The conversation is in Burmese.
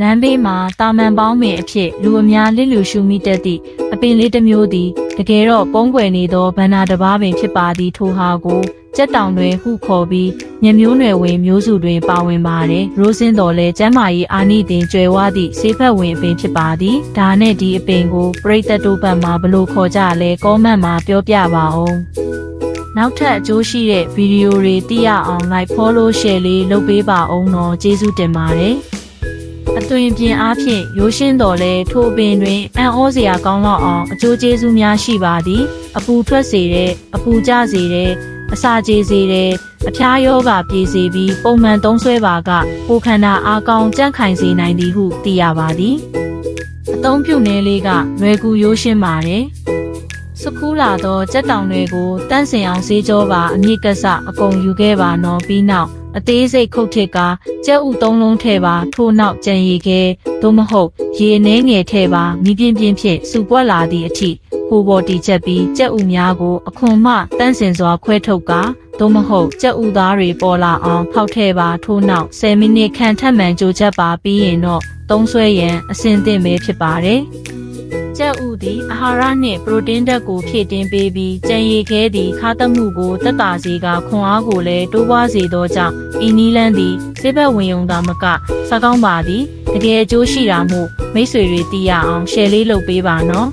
လမ်းဘေးမှာတာမန်ပေါင်းပင်အဖြစ်လူအများလစ်လူရှုမိတတ်သည့်အပင်လေးတစ်မျိုးသည်တကယ်တော့ပုံးကွယ်နေသောဗန္နာတစ်ပါးပင်ဖြစ်ပါသည်ထိုဟာကိုကြက်တောင်တွင်ဟုခေါ်ပြီးညမျိုးနွယ်ဝင်မျိုးစုတွင်ပါဝင်ပါတယ်ရိုးစင်းတော်လဲကျမ်းမာရေးအာနိသင်ကျွယ်ဝသည့်ဆေးဖက်ဝင်အပင်ဖြစ်ပါသည်ဒါနဲ့ဒီအပင်ကိုပရိသတ်တို့ဘက်မှာဘလို့ခေါ်ကြလဲကောမန့်မှာပြောပြပါအောင်နောက်ထပ်အကျိုးရှိတဲ့ဗီဒီယိုတွေသိရအောင် like follow share လေးလုပ်ပေးပါအောင်တော့ကျေးဇူးတင်ပါတယ်။ အသွင်ပြင်အားဖြင့်ရိုးရှင်းတော်လဲထိုအပင်တွင်အံ့ဩစရာကောင်းတော့အောင်အကျိုးကျေးဇူးများရှိပါသည်။အပူထွက်စေတဲ့အပူကျစေတဲ့အစာကြေစေတဲ့အဖျားယောဂပြေစေပြီးပုံမှန်သုံးဆွဲပါကကိုယ်ခန္ဓာအားကောင်းကြန့်ခိုင်စေနိုင်သည်ဟုသိရပါသည်။အသုံးပြုနည်းလေးကလွယ်ကူရိုးရှင်းပါတယ်။စကူးလာသောကြက်တောင်တွေကိုတန့်စင်အောင်ဈေးကြောပါအမြင့်ကဆအကုန်ယူခဲ့ပါနော်ပြီးနောက် အသေးစိတ်ခုတ်ထစ်ကကြက်ဥသုံးလုံးထဲပါထို့နောက်ကြံရီခဲသို့မဟုတ်ရေအနှဲငယ်ထဲပါမိပြင်းပြင်းဖြင့်စူပွက်လာသည့်အထိဟိုပေါ်တီချက်ပြီးကြက်ဥများကိုအခွန်မှတန့်စင်စွာခွဲထုတ်ကသို့မဟုတ်ကြက်ဥသားတွေပေါ်လာအောင်ဖောက်ထဲပါထို့နောက်10မိနစ်ခန့်ထပ်မံကြိုချက်ပါပြီးရင်တော့သုံးဆွဲရန်အဆင်သင့်ပဲဖြစ်ပါတယ် ကြက်ဥသည်အာဟာရနှင့်ပရိုတင်းဓာတ်ကိုဖြည့်တင်းပေးပြီးကြံရည်ခဲသည်ခါသမှုကိုတက်တာစေကခွန်အားကိုလည်းတိုးပွားစေသောကြောင့်ဤနီလန်းသည်စေဘက်ဝင်ယုံသာမကစကောင်းပါသည်တကယ်အကျိုးရှိတာမို့မိတ်ဆွေတွေသိရအောင် share လေးလုပ်ပေးပါနော်